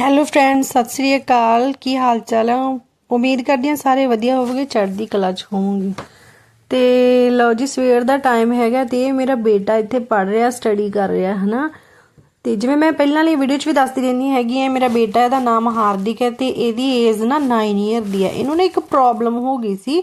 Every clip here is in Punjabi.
ਹੈਲੋ ਫਰੈਂਡਸ ਸਤਿ ਸ੍ਰੀ ਅਕਾਲ। ਕੀ ਹਾਲ ਚਾਲ ਹੈ ਉਮੀਦ ਕਰਦੀ ਹਾਂ ਸਾਰੇ ਵਧੀਆ ਹੋਵੋਗੇ, ਚੜ੍ਹਦੀ ਕਲਾ 'ਚ ਹੋਵੋਗੇ। ਤੇ ਲਓ ਜੀ, ਸਵੇਰ ਦਾ ਟਾਈਮ ਹੈਗਾ ਤੇ ਇਹ ਮੇਰਾ ਬੇਟਾ ਇੱਥੇ ਪੜ ਰਿਹਾ ਸਟੱਡੀ ਕਰ ਰਿਹਾ, ਹਨਾ? ਤੇ ਜਿਵੇਂ ਮੈਂ ਪਹਿਲਾਂ ਲਈ ਵੀਡੀਓ 'ਚ ਵੀ ਦੱਸਦੀ ਰਹਿੰਦੀ ਹੈਗੀ ਹੈ ਮੇਰਾ ਬੇਟਾ ਇਹਦਾ ਨਾਮ ਹਾਰਦਿਕ ਹੈ ਤੇ ਇਹਦੀ ਏਜ ਨਾ 9 ਇਅਰ ਦੀ ਹੈ। ਇਹਨੂੰ ਨਾ ਇੱਕ ਪ੍ਰੋਬਲਮ ਹੋ ਗਈ ਸੀ।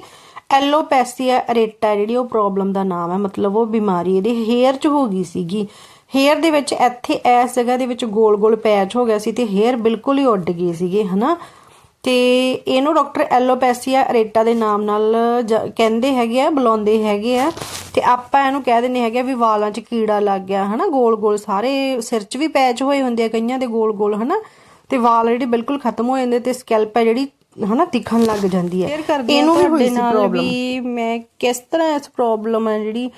ਐਲੋਪੈਸੀਆ ਅਰੇਟਾ ਜਿਹੜੀ ਉਹ ਪ੍ਰੋਬਲਮ ਦਾ ਨਾਮ ਹੈ, ਮਤਲਬ ਉਹ ਬਿਮਾਰੀ, ਇਹਦੇ ਹੇਅਰ 'ਚ ਹੋ ਗਈ ਸੀਗੀ। ਹੇਅਰ ਦੇ ਵਿੱਚ ਇੱਥੇ ਇਸ ਜਗ੍ਹਾ ਦੇ ਵਿੱਚ ਗੋਲ-ਗੋਲ ਪੈਚ ਹੋ ਗਿਆ ਸੀ ਤੇ ਹੇਅਰ ਬਿਲਕੁਲ ਹੀ ਉੱਡ ਗਏ ਸੀਗੇ ਹਨਾ? ਤੇ ਇਹਨੂੰ ਡਾਕਟਰ ਐਲੋਪੈਸੀਆ ਅਰੇਟਾ ਦੇ ਨਾਮ ਨਾਲ ਕਹਿੰਦੇ ਹੈਗੇ ਆ ਬੁਲਾਉਂਦੇ ਹੈਗੇ ਆ ਤੇ ਆਪਾਂ ਇਹਨੂੰ ਕਹਿ ਦਿੰਦੇ ਹੈਗੇ ਆ ਵੀ ਵਾਲਾਂ 'ਚ ਕੀੜਾ ਲੱਗ ਗਿਆ ਹਨਾ? ਗੋਲ-ਗੋਲ ਸਾਰੇ ਸਿਰ 'ਚ ਵੀ ਪੈਚ ਹੋਏ ਹੁੰਦੇ ਆ ਕਈਆਂ ਦੇ ਗੋਲ-ਗੋਲ ਹਨਾ? ਤੇ ਵਾਲ ਜਿਹੜੇ ਬਿਲਕੁਲ ਖਤਮ ਹੋ ਜਾਂਦੇ ਤੇ ਸਕੈਲਪ ਹੈ ਜਿਹੜੀ ਹਨਾ ਦਿਖਣ ਲੱਗ ਜਾਂਦੀ ਹੈ। ਇਹਨੂੰ ਵੀ ਹੋਈ ਸੀ ਪ੍ਰੋਬਲਮ ਵੀ ਮੈਂ ਕਿਸ ਤਰ੍ਹਾਂ ਇਸ ਪ੍ਰੋਬਲਮ ਹੈ ਜਿਹੜੀ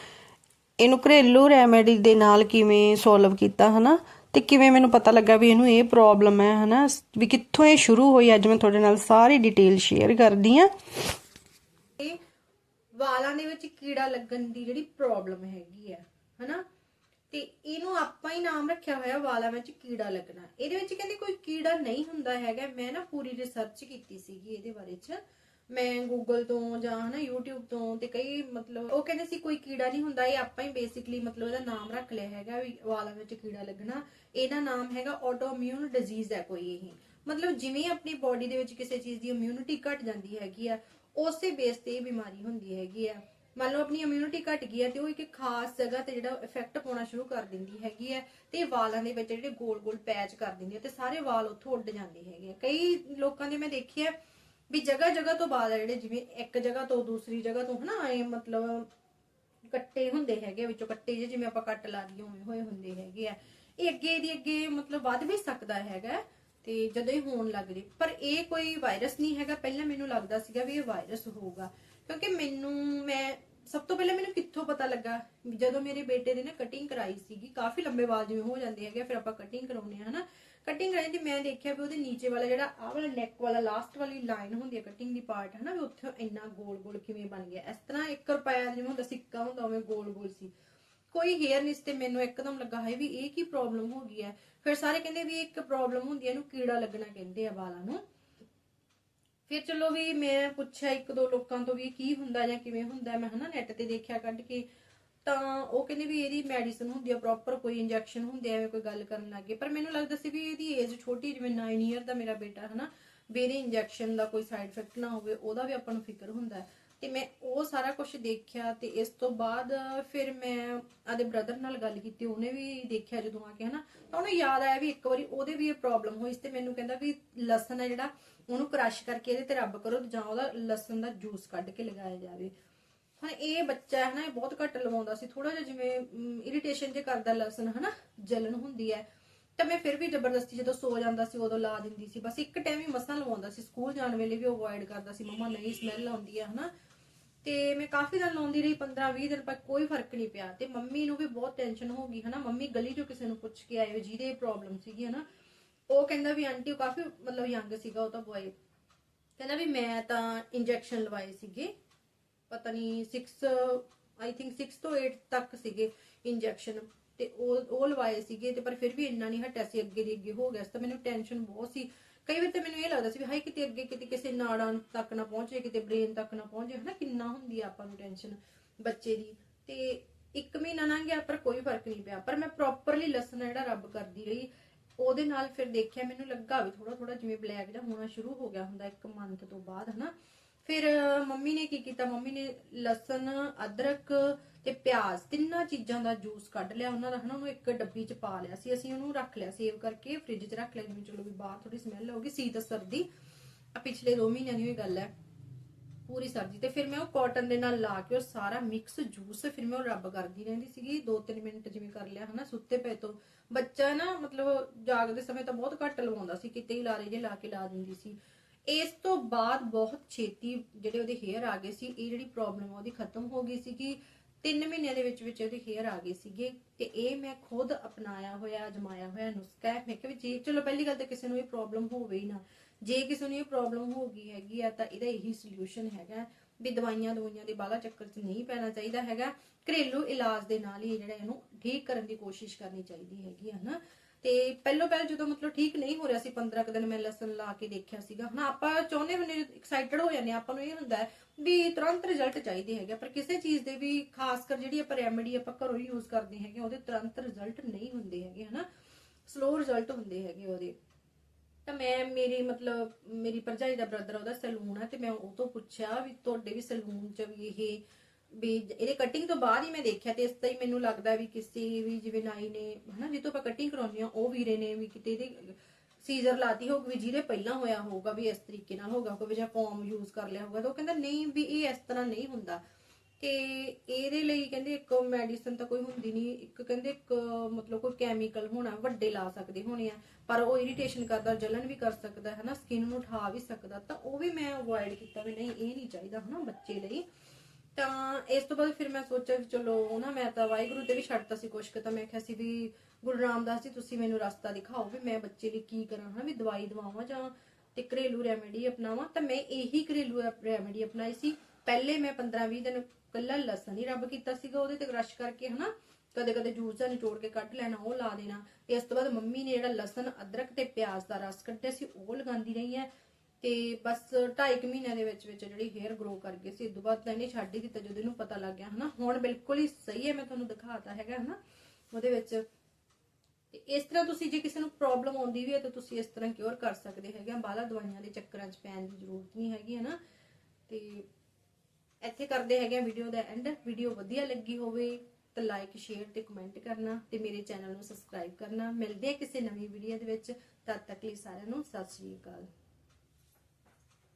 ਇਹਨੂੰ ਘਰੇਲੂ ਰੈਮੇਡੀ ਦੇ ਨਾਲ ਕਿਵੇਂ ਸੋਲਵ ਕੀਤਾ, ਹਨਾ? ਤੇ ਕਿਵੇਂ ਮੈਨੂੰ ਪਤਾ ਲੱਗਾ ਵੀ ਇਹਨੂੰ ਇਹ ਪ੍ਰੋਬਲਮ ਹੈ, ਹਨਾ? ਵੀ ਕਿੱਥੋਂ ਇਹ ਸ਼ੁਰੂ ਹੋਈ? ਅੱਜ ਮੈਂ ਤੁਹਾਡੇ ਨਾਲ ਸਾਰੀ ਡਿਟੇਲ ਸ਼ੇਅਰ ਕਰਦੀ ਆ ਵਾਲਾਂ ਦੇ ਵਿੱਚ ਕੀੜਾ ਲੱਗਣ ਦੀ ਜਿਹੜੀ ਪ੍ਰੋਬਲਮ ਹੈਗੀ ਆ ਹਨਾ? ਤੇ ਇਹਨੂੰ ਆਪਾਂ ਹੀ ਨਾਮ ਰੱਖਿਆ ਹੋਇਆ ਵਾਲਾਂ ਵਿੱਚ ਕੀੜਾ ਲੱਗਣਾ। ਇਹਦੇ ਵਿੱਚ ਕਹਿੰਦੇ ਕੋਈ ਕੀੜਾ ਨਹੀਂ ਹੁੰਦਾ ਹੈਗਾ। ਮੈਂ ਨਾ ਪੂਰੀ ਰਿਸਰਚ ਕੀਤੀ ਸੀਗੀ ਇਹਦੇ ਬਾਰੇ ਚ। ਮੈਂ ਗੂਗਲ ਤੋਂ ਜਾਂ ਹਨਾ YouTube ਤੋਂ ਤੇ ਕਈ ਮਤਲਬ ਉਹ ਕਹਿੰਦੇ ਸੀ ਕੋਈ ਕੀੜਾ ਨਹੀਂ ਹੁੰਦਾ, ਇਹ ਆਪਾਂ ਹੀ ਬੇਸਿਕਲੀ ਮਤਲਬ ਇਹਦਾ ਨਾਮ ਰੱਖ ਲਿਆ ਹੈਗਾ ਵੀ ਵਾਲਾਂ ਵਿੱਚ ਕੀੜਾ ਲੱਗਣਾ। ਇਹਦਾ ਨਾਮ ਹੈਗਾ ਆਟੋਇਮਿਊਨ ਡਿਜ਼ੀਜ਼ ਹੈ ਕੋਈ ਇਹ। ਮਤਲਬ ਜਿਵੇਂ ਆਪਣੀ ਬਾਡੀ ਦੇ ਵਿੱਚ ਕਿਸੇ ਚੀਜ਼ ਦੀ ਇਮਿਊਨਿਟੀ ਘਟ ਜਾਂਦੀ ਹੈਗੀ ਆ, ਉਸੇ ਬੇਸ ਤੇ ਇਹ ਬਿਮਾਰੀ ਹੁੰਦੀ ਹੈਗੀ ਆ। ਮੰਨ ਲਓ ਆਪਣੀ ਇਮਿਊਨਿਟੀ ਘਟ ਗਈ ਹੈ ਤੇ ਉਹ ਇੱਕ ਖਾਸ ਜਗ੍ਹਾ ਤੇ ਜਿਹੜਾ ਇਫੈਕਟ ਪਾਉਣਾ ਸ਼ੁਰੂ ਕਰ ਦਿੰਦੀ ਹੈਗੀ ਹੈ ਤੇ ਇਹ ਵਾਲਾਂ ਦੇ ਵਿੱਚ ਜਿਹੜੇ ਗੋਲ-ਗੋਲ ਪੈਚ ਕਰ ਦਿੰਦੀ ਹੈ ਤੇ ਸਾਰੇ ਵਾਲ ਉੱਥੋਂ ਉੱਡ ਜਾਂਦੇ ਹੈਗੇ ਆ। ਕਈ ਲੋਕਾਂ ਦੇ ਮੈਂ ਦੇਖਿਆ ਵੀ ਜਗ੍ਹਾ ਜਗ੍ਹਾ ਤੋਂ ਵਾਲ ਆ ਜਿਹੜੇ ਜਿਵੇਂ ਇੱਕ ਜਗ੍ਹਾ ਤੋਂ ਦੂਸਰੀ ਜਗ੍ਹਾ ਤੋਂ ਹਨਾ ਐ ਮਤਲਬ ਕੱਟੇ ਹੁੰਦੇ ਹੈਗੇ ਆ, ਵਿੱਚੋਂ ਕੱਟੇ ਜਿਹੇ ਜਿਵੇਂ ਆਪਾਂ ਕੱਟ ਲਾ ਦਈਏ ਉਵੇਂ ਹੋਏ ਹੁੰਦੇ ਹੈਗੇ ਆ। ਇਹ ਅੱਗੇ ਦੀ ਅੱਗੇ ਮਤਲਬ ਵੱਧ ਵੀ ਸਕਦਾ ਹੈਗਾ ਤੇ ਜਦੋਂ ਇਹ ਹੋਣ ਲੱਗ ਜੇ। ਪਰ ਇਹ ਕੋਈ ਵਾਇਰਸ ਨਹੀਂ ਹੈਗਾ ਪਹਿਲਾਂ ਮੈਨੂੰ ਲੱਗਦਾ ਸੀਗਾ ਵੀ ਇਹ ਵਾਇਰਸ ਹੋਊਗਾ। ਕਿਉਂਕਿ ਮੈਨੂੰ ਮੈਂ ਸਭ ਤੋਂ ਪਹਿਲਾਂ ਮੈਨੂੰ ਕਿੱਥੋਂ ਪਤਾ ਲੱਗਾ? ਜਦੋਂ ਮੇਰੇ ਬੇਟੇ ਦੇ ਨਾ ਕਟਿੰਗ ਕਰਾਈ ਸੀਗੀ, ਕਾਫੀ ਲੰਬੇ ਵਾਲ ਜਿਵੇਂ ਹੋ ਜਾਂਦੇ ਹੈਗੇ ਫਿਰ ਆਪਾਂ ਕਟਿੰਗ ਕਰਾਉਂਦੇ ਆ ਹਨਾ? ਕਟਿੰਗ ਕਰਾਈ ਤੇ ਮੈਂ ਦੇਖਿਆ ਵੀ ਉਹਦੇ ਨੀਚੇ ਵਾਲਾ ਜਿਹੜਾ ਆਹ ਵਾਲਾ ਨੈਕ ਵਾਲਾ ਲਾਸਟ ਵਾਲੀ ਲਾਈਨ ਹੁੰਦੀ ਹੈ ਕਟਿੰਗ ਦੀ ਪਾਰਟ ਹਨਾ, ਵੀ ਉੱਥੇ ਇੰਨਾ ਗੋਲ ਗੋਲ ਕਿਵੇਂ ਬਣ ਗਿਆ? ਇਸ ਤਰ੍ਹਾਂ 1 ਰੁਪਿਆ ਜਿਵੇਂ ਹੁੰਦਾ, ਸਿੱਕਾ ਹੁੰਦਾ, ਉਵੇਂ ਗੋਲ ਗੋਲ ਸੀ। ਕੋਈ ਹੇਅਰ ਨਹੀਂ ਤੇ ਮੈਨੂੰ ਇੱਕਦਮ ਲੱਗਾ ਹੈ ਵੀ ਇਹ ਕੀ ਪ੍ਰੋਬਲਮ ਹੋ ਗਈ ਹੈ? ਫਿਰ ਸਾਰੇ ਕਹਿੰਦੇ ਵੀ ਇੱਕ ਪ੍ਰੋਬਲਮ ਹੁੰਦੀ ਹੈ ਇਹਨੂੰ ਕੀੜਾ ਲੱਗਣਾ ਕਹਿੰਦੇ ਆ ਵਾਲਾਂ ਨੂੰ। ਫਿਰ ਚਲੋ ਵੀ ਮੈਂ ਪੁੱਛਿਆ ਇੱਕ ਦੋ ਲੋਕਾਂ ਤੋਂ ਵੀ ਕੀ ਹੁੰਦਾ ਜਾਂ ਕਿਵੇਂ ਹੁੰਦਾ, ਮੈਂ ਹਨਾ ਨੈਟ ਤੇ ਦੇਖਿਆ ਕੱਢ ਕੇ ਤਾਂ ਉਹ ਕਹਿੰਦੇ ਵੀ ਇਹਦੀ ਮੈਡੀਸਨ ਹੁੰਦੀ ਆ ਪ੍ਰੋਪਰ ਕੋਈ ਇੰਜੈਕਸ਼ਨ ਹੁੰਦੇ ਆ, ਐਵੇਂ ਕੋਈ ਗੱਲ ਕਰਨ ਲੱਗੇ ਪਰ ਮੈਨੂੰ ਲੱਗਦਾ ਸੀ ਵੀ ਇਹਦੀ ਏਜ ਛੋਟੀ, ਜਿਵੇਂ 9 ਇਅਰ ਦਾ ਮੇਰਾ ਬੇਟਾ ਹਨਾ, ਵੀ ਇਹਦੇ ਇੰਜੈਕਸ਼ਨ ਦਾ ਕੋਈ ਸਾਈਡ ਇਫੈਕਟ ਨਾ ਹੋਵੇ, ਉਹਦਾ ਵੀ ਆਪਾਂ ਨੂੰ ਫਿਕਰ ਹੁੰਦਾ ਹੈ। ਤੇ ਮੈਂ ਉਹ ਸਾਰਾ ਕੁਝ ਦੇਖਿਆ ਤੇ ਇਸ ਤੋਂ ਬਾਅਦ ਫਿਰ ਮੈਂ ਆਦੇ ਬ੍ਰਦਰ ਨਾਲ ਗੱਲ ਕੀਤੀ, ਉਹਨੇ ਵੀ ਦੇਖਿਆ ਜਦੋਂ ਆ ਕੇ, ਹਨਾ? ਤਾਂ ਉਹਨੂੰ ਯਾਦ ਆਇਆ ਵੀ ਇੱਕ ਵਾਰੀ ਉਹਦੇ ਵੀ ਇਹ ਪ੍ਰੋਬਲਮ ਹੋਈ ਸੀ ਤੇ ਮੈਨੂੰ ਕਹਿੰਦਾ ਵੀ ਲਸਣ ਹੈ ਜਿਹੜਾ, ਉਹਨੂੰ ਕ੍ਰਸ਼ ਕਰਕੇ ਇਹਦੇ ਤੇ ਰੱਬ ਕਰੋ ਜਾਂ ਉਹਦਾ ਲਸਣ ਦਾ ਜੂਸ ਕੱਢ ਕੇ ਲਗਾਇਆ ਜਾਵੇ। ਹੁਣ ਇਹ ਬੱਚਾ ਹੈ ਨਾ ਇਹ ਬਹੁਤ ਘੱਟ ਲਵਾਉਂਦਾ ਸੀ। ਥੋੜਾ ਜਿਹਾ ਜਿਵੇਂ ਇਰੀਟੇਸ਼ਨ ਜੇ ਕਰਦਾ ਲਸਣ, ਹਨਾ ਜਲਨ ਹੁੰਦੀ ਹੈ। ਤਾਂ ਮੈਂ ਫਿਰ ਵੀ ਜ਼ਬਰਦਸਤੀ ਜਦੋਂ ਸੋ ਜਾਂਦਾ ਸੀ, ਉਦੋਂ ਲਾ ਦਿੰਦੀ ਸੀ। ਬਸ ਇੱਕ ਟਾਈਮ ਹੀ ਮਸਾਂ ਲਵਾਉਂਦਾ ਸੀ। ਸਕੂਲ ਜਾਣ ਵੇਲੇ ਵੀ ਅਵੋਇਡ ਕਰਦਾ ਸੀ। ਮਮਾ, ਨਹੀਂ ਸਮੈਲ ਆਉਂਦੀ ਹੈ, ਹਨਾ? ਤੇ ਮੈਂ ਕਾਫੀ ਦਿਨ ਲਾਉਂਦੀ ਰਹੀ 15 20 ਦਿਨ, ਪਰ ਕੋਈ ਫ਼ਰਕ ਨਹੀਂ ਪਿਆ। ਤੇ ਮੰਮੀ ਨੂੰ ਵੀ ਬਹੁਤ ਟੈਨਸ਼ਨ ਹੋ ਗਈ, ਹਨਾ? ਮੰਮੀ ਗਲੀ ਚੋਂ ਕਿਸੇ ਨੂੰ ਪੁੱਛ ਕੇ ਆਏ ਵੀ ਜਿਹਦੇ ਪ੍ਰੋਬਲਮ ਸੀਗੀ, ਹਨਾ? ਉਹ ਕਹਿੰਦਾ ਵੀ ਆਂਟੀ, ਉਹ ਕਾਫੀ ਮਤਲਬ ਯੰਗ ਸੀਗਾ, ਉਹ ਤਾਂ ਬੁਆਏ ਕਹਿੰਦਾ ਵੀ ਮੈਂ ਤਾਂ ਇੰਜੈਕਸ਼ਨ ਲਵਾਏ ਸੀਗੇ, ਪਤਾ ਨਹੀਂ 6 ਆਈ ਥਿੰਕ 6 ਤੋਂ 8 ਤੱਕ ਸੀਗੇ ਇੰਜੈਕਸ਼ਨ ਤੇ ਉਹ ਉਹ ਲਵਾਏ ਸੀਗੇ, ਤੇ ਪਰ ਫਿਰ ਵੀ ਇੰਨਾ ਨਹੀਂ ਹਟਿਆ ਸੀ, ਅੱਗੇ ਦੀ ਅੱਗੇ ਹੋ ਗਿਆ ਸੀ। ਤਾਂ ਮੈਨੂੰ ਟੈਨਸ਼ਨ ਬਹੁਤ ਸੀ। ਕਈ ਵਾਰ ਤਾਂ ਮੈਨੂੰ ਇਹ ਲੱਗਦਾ ਸੀ ਵੀ ਹਾਈ ਕਿਤੇ ਅੱਗੇ ਕਿਤੇ ਕਿਸੇ ਨਾੜਾਂ ਤੱਕ ਨਾ ਪਹੁੰਚੇ, ਕਿਤੇ ਬ੍ਰੇਨ ਤੱਕ ਨਾ ਪਹੁੰਚੇ, ਹਨਾ, ਕਿੰਨਾ ਹੁੰਦੀ ਆ ਆਪਾਂ ਨੂੰ ਟੈਨਸ਼ਨ ਬੱਚੇ ਦੀ। ਤੇ ਇੱਕ ਮਹੀਨਾ ਲੰਘ ਗਿਆ, ਪਰ ਕੋਈ ਫ਼ਰਕ ਨਹੀਂ ਪਿਆ। ਪਰ ਮੈਂ ਪ੍ਰੋਪਰਲੀ ਲਸਣ ਜਿਹੜਾ ਰੱਬ ਕਰਦੀ ਰਹੀ, ਉਹਦੇ ਨਾਲ ਫਿਰ ਦੇਖਿਆ, ਮੈਨੂੰ ਲੱਗਾ ਵੀ ਥੋੜਾ ਥੋੜਾ ਜਿਵੇਂ ਬਲੈਕ ਜਿਹਾ ਹੋਣਾ ਸ਼ੁਰੂ ਹੋ ਗਿਆ ਹੁੰਦਾ ਇੱਕ ਮੰਥ ਤੋਂ ਬਾਅਦ, ਹਨਾ। ਫਿਰ ਮੰਮੀ ਨੇ ਕੀ ਕੀਤਾ? ਮੰਮੀ ਨੇ ਲਸਣ, ਅਦਰਕ ਤੇ ਪਿਆਜ਼ ਤਿੰਨਾਂ ਚੀਜ਼ਾਂ ਦਾ ਜੂਸ ਕੱਢ ਲਿਆ ਉਹਨਾਂ ਦਾ, ਹਨਾ? ਉਹਨੂੰ ਇੱਕ ਡੱਬੀ 'ਚ ਪਾ ਲਿਆ ਸੀ। ਅਸੀਂ ਉਹਨੂੰ ਰੱਖ ਲਿਆ, ਸੇਵ ਕਰਕੇ ਫ੍ਰਿਜ 'ਚ ਰੱਖ ਲਿਆ, ਜਿਵੇਂ ਚਲੋ ਵੀ ਬਾਹਰ ਥੋੜੀ ਸਮੈਲ ਹੋਗੀ ਸੀ ਸਰਦੀ। ਆ ਪਿਛਲੇ 2 ਮਹੀਨਿਆਂ ਦੀ ਹੋਈ ਗੱਲ ਹੈ, ਪੂਰੀ ਸਰਦੀ। ਤੇ ਫਿਰ ਮੈਂ ਉਹ ਕਾਟਨ ਦੇ ਨਾਲ ਲਾ ਕੇ ਉਹ ਸਾਰਾ ਮਿਕਸ ਜੂਸ ਫਿਰ ਮੈਂ ਉਹ ਰੱਬ ਕਰਦੀ ਰਹਿੰਦੀ ਸੀਗੀ। 2-3 ਮਿੰਟ ਜਿਵੇਂ ਕਰ ਲਿਆ, ਹਨਾ? ਸੁੱਤੇ ਪਏ ਤੋਂ। ਬੱਚਾ ਨਾ, ਮਤਲਬ ਜਾਗਦੇ ਸਮੇਂ ਤਾਂ ਬਹੁਤ ਘੱਟ ਲਵਾਉਂਦਾ ਸੀ, ਕਿਤੇ ਹੀ ਲਾਰੇ ਜੇ ਲਾ ਕੇ ਲਾ ਦਿੰਦੀ ਸੀ। ਇਸ ਤੋਂ ਬਾਅਦ ਬਹੁਤ ਛੇਤੀ ਜਿਹੜੇ ਉਹਦੇ ਹੇਅਰ ਆ ਗਏ ਸੀ, ਇਹ ਜਿਹੜੀ ਪ੍ਰੋਬਲਮ ਉਹਦੀ ਖਤਮ ਹੋ ਗਈ ਸੀਗੀ। 3 ਮਹੀਨਿਆਂ ਦੇ ਵਿੱਚ ਵਿੱਚ ਉਹਦੇ ਹੇਅਰ ਆ ਗਏ ਸੀਗੇ ਤੇ ਇਹ ਮੈਂ ਖੁਦ ਅਪਣਾਇਆ ਹੋਇਆ, ਅਜਮਾਇਆ ਹੋਇਆ ਨੁਸਖਾ ਹੈ। ਮੈਂ ਕਿਹਾ ਵੀ ਜੇ, ਚਲੋ ਪਹਿਲੀ ਗੱਲ ਤਾਂ ਕਿਸੇ ਨੂੰ ਇਹ ਪ੍ਰੋਬਲਮ ਹੋਵੇ ਹੀ ਨਾ। ਜੇ ਕਿਸੇ ਨੂੰ ਇਹ ਪ੍ਰੋਬਲਮ ਹੋ ਗਈ ਹੈਗੀ ਆ ਤਾਂ ਇਹਦਾ ਇਹੀ ਸੋਲੂਸ਼ਨ ਹੈਗਾ ਵੀ ਦਵਾਈਆਂ ਦਵਾਈਆਂ ਦੇ ਬਾਲਾ ਚੱਕਰ 'ਚ ਨਹੀਂ ਪੈਣਾ ਚਾਹੀਦਾ ਹੈਗਾ। ਘਰੇਲੂ ਇਲਾਜ ਦੇ ਨਾਲ ਹੀ ਜਿਹੜਾ ਇਹਨੂੰ ਠੀਕ ਕਰਨ ਦੀ ਕੋਸ਼ਿਸ਼ ਕਰਨੀ ਚਾਹੀਦੀ ਹੈਗੀ ਆ, ਹਨਾ? ਤੇ ਪਹਿਲੋਂ ਪਹਿਲ ਜਦੋਂ ਮਤਲਬ ਠੀਕ ਨਹੀਂ ਹੋ ਰਿਹਾ ਸੀ 15 ਕੁ ਦਿਨ ਮੈਂ ਲਸਣ ਲਾ ਕੇ ਦੇਖਿਆ ਸੀਗਾ। ਹਨਾ ਆਪਾਂ ਚਾਹੁੰਦੇ ਹੁੰਦੇ ਐਕਸਾਈਟਡ ਹੋ ਜਾਂਦੇ ਆਪਾਂ ਨੂੰ ਇਹ ਹੁੰਦਾ ਵੀ ਤੁਰੰਤ ਰਿਜ਼ਲਟ ਚਾਹੀਦੇ ਹੈਗੇ ਪਰ ਕਿਸੇ ਚੀਜ਼ ਦੇ ਵੀ ਖਾਸ ਕਰ ਜਿਹੜੀ ਆਪਾਂ ਰੈਮੇਡੀ ਆਪਾਂ ਘਰੋਂ ਹੀ ਯੂਜ਼ ਕਰਦੇ ਹੈਗੇ ਉਹਦੇ ਤੁਰੰਤ ਰਿਜ਼ਲਟ ਨਹੀਂ ਹੁੰਦੇ ਹੈਗੇ, ਹਨਾ? ਸਲੋ ਰਿਜ਼ਲਟ ਹੁੰਦੇ ਹੈਗੇ ਉਹਦੇ। ਤਾਂ ਮੈਂ, ਮੇਰੀ ਮਤਲਬ, ਮੇਰੀ ਭਰਜਾਈ ਦਾ ਬ੍ਰਦਰ ਉਹਦਾ ਸੈਲੂਨ ਹੈ ਤੇ ਮੈਂ ਉਹ ਤੋਂ ਪੁੱਛਿਆ ਵੀ ਤੁਹਾਡੇ ਵੀ ਸੈਲੂਨ 'ਚ ਵੀ ਇਹ ਵੀ ਇਹਦੇ ਕਟਿੰਗ ਤੋਂ ਬਾਅਦ ਹੀ ਮੈਂ ਦੇਖਿਆ ਤੇ ਇਸ ਤਰ੍ਹਾਂ ਹੀ ਮੈਨੂੰ ਲੱਗਦਾ ਵੀ ਕਿਸੇ ਵੀ ਜਿਵੇਂ ਨਾਈ ਨੇ, ਹਨਾ ਜਿੱਤੋਂ ਆਪਾਂ ਕਟਿੰਗ ਕਰਾਉਂਦੇ ਆ ਉਹ ਵੀਰੇ ਨੇ ਵੀ ਕਿਤੇ ਇਹਦੇ ਸੀਜ਼ਰ ਲਾਤੀ ਹੋਊਗੀ ਵੀ ਜਿਹਦੇ ਪਹਿਲਾਂ ਹੋਇਆ ਹੋਊਗਾ ਵੀ ਇਸ ਤਰੀਕੇ ਨਾਲ ਹੋਗਾ ਕੋਈ ਜਾਂ ਫੋਮ ਯੂਜ਼ ਕਰ ਲਿਆ ਹੋਊਗਾ, ਤਾਂ ਉਹ ਕਹਿੰਦਾ ਨਹੀਂ ਵੀ ਇਹ ਇਸ ਤਰ੍ਹਾਂ ਨਹੀਂ ਹੁੰਦਾ। ਤੇ ਇਹਦੇ ਲਈ ਕਹਿੰਦੇ ਇੱਕ ਮੈਡੀਸਨ ਤਾਂ ਕੋਈ ਹੁੰਦੀ ਨਹੀਂ, ਇੱਕ ਕਹਿੰਦੇ ਇੱਕ ਮਤਲਬ ਕੋਈ ਕੈਮੀਕਲ ਹੋਣਾ ਵੱਡੇ ਲਾ ਸਕਦੇ ਹੋਣੇ ਆ, ਪਰ ਉਹ ਇਰੀਟੇਸ਼ਨ ਕਰਦਾ ਜਲਨ ਵੀ ਕਰ ਸਕਦਾ ਹੈ ਨਾ ਸਕਿਨ ਨੂੰ ਉਠਾ ਵੀ ਸਕਦਾ, ਤਾਂ ਉਹ ਵੀ ਮੈਂ ਅਵੋਇਡ ਕੀਤਾ ਵੀ ਨਹੀਂ, ਇਹ ਨਹੀਂ ਚਾਹੀਦਾ, ਹਨਾ, ਬੱਚੇ ਲਈ। ਤਾਂ ਇਸ ਤੋਂ ਬਾਅਦ ਫਿਰ ਮੈਂ ਸੋਚਿਆ ਵੀ ਚਲੋ ਨਾ ਮੈਂ ਤਾਂ ਵਾਹਿਗੁਰੂ ਤੇ ਵੀ ਛੱਡਤਾ ਸੀ ਕੁਛ ਕੁ, ਤਾਂ ਮੈਂ ਕਿਹਾ ਸੀ ਵੀ ਗੁਰੂ ਰਾਮਦਾਸ ਜੀ, ਤੁਸੀਂ ਮੈਨੂੰ ਰਸਤਾ ਦਿਖਾਓ ਵੀ ਮੈਂ ਬੱਚੇ ਲਈ ਕੀ ਕਰਾਂ, ਹਨਾ, ਵੀ ਦਵਾਈ ਦਵਾਵਾਂ ਜਾਂ ਤੇ ਘਰੇਲੂ ਰੈਮੇਡੀ ਅਪਣਾਵਾਂ। ਤਾਂ ਮੈਂ ਇਹੀ ਘਰੇਲੂ ਰੈਮੇਡੀ ਅਪਣਾਈ ਸੀ। ਪਹਿਲੇ ਮੈਂ 15-20 ਦਿਨ ਕੱਲਾ ਲਸਣ ਹੀ ਰੱਬ ਕੀਤਾ ਸੀਗਾ ਉਹਦੇ ਤੇ ਰਸ਼ ਕਰਕੇ, ਹਨਾ ਕਦੇ ਕਦੇ ਜੂਸ ਦਾ ਨਿਚੋੜ ਕੇ ਕੱਢ ਲੈਣਾ, ਉਹ ਲਾ ਦੇਣਾ। ਤੇ ਇਸ ਤੋਂ ਬਾਅਦ ਮੰਮੀ ਨੇ ਜਿਹੜਾ ਲਸਣ ਅਦਰਕ ਤੇ ਪਿਆਜ਼ ਦਾ ਰਸ ਕੱਢਿਆ ਸੀ, ਉਹ ਲਗਾਉਂਦੀ ਰਹੀ ਹੈ। ਤੇ ਬਸ 2.5 ਮਹੀਨੇ ਦੇ ਵਿੱਚ ਵਿੱਚ ਜਿਹੜੀ ਹੇਅਰ ਗਰੋ ਕਰ ਗਈ ਸੀ ਇਸ ਬਾਅਦ ਤਾਂ ਇਹਨੇ ਛੱਡ ਹੀ ਦਿੱਤਾ, ਜਦੋਂ ਇਹਨੂੰ ਪਤਾ ਲੱਗ ਗਿਆ, ਹਨਾ? ਹੁਣ ਬਿਲਕੁਲ ਹੀ ਸਹੀ ਹੈ, ਮੈਂ ਤੁਹਾਨੂੰ ਦਿਖਾਤਾ ਹੈਗਾ, ਹਨਾ? ਉਹਦੇ ਵਿੱਚ ਤੇ ਇਸ ਤਰ੍ਹਾਂ ਤੁਸੀਂ ਜੇ ਕਿਸੇ ਨੂੰ ਪ੍ਰੋਬਲਮ ਆਉਂਦੀ ਵੀ ਹੈ, ਤਾਂ ਤੁਸੀਂ ਇਸ ਤਰ੍ਹਾਂ ਕਿਉਰ ਕਰ ਸਕਦੇ ਹੈਗੇ ਆ। ਬਾਹਲਾ ਦਵਾਈਆਂ ਦੇ ਚੱਕਰਾਂ 'ਚ ਪੈਣ ਦੀ ਜ਼ਰੂਰਤ ਨਹੀਂ ਹੈਗੀ ਹੈ ਤੇ ਇੱਥੇ ਕਰਦੇ ਹੈਗੇ ਵੀਡੀਓ ਦਾ ਐਂਡ ਵੀਡੀਓ ਵਧੀਆ ਲੱਗੀ ਹੋਵੇ ਤਾਂ ਲਾਈਕ ਸ਼ੇਅਰ ਤੇ ਕਮੈਂਟ ਕਰਨਾ ਤੇ ਮੇਰੇ ਚੈਨਲ ਨੂੰ ਸਬਸਕ੍ਰਾਈਬ ਕਰਨਾ। ਮਿਲਦੇ ਆ ਕਿਸੇ ਨਵੀਂ ਵੀਡੀਓ ਦੇ ਵਿੱਚ। ਤਦ ਤੱਕ ਲਈ ਸਾਰਿਆਂ ਨੂੰ ਸਤਿ ਸ਼੍ਰੀ ਅਕਾਲ।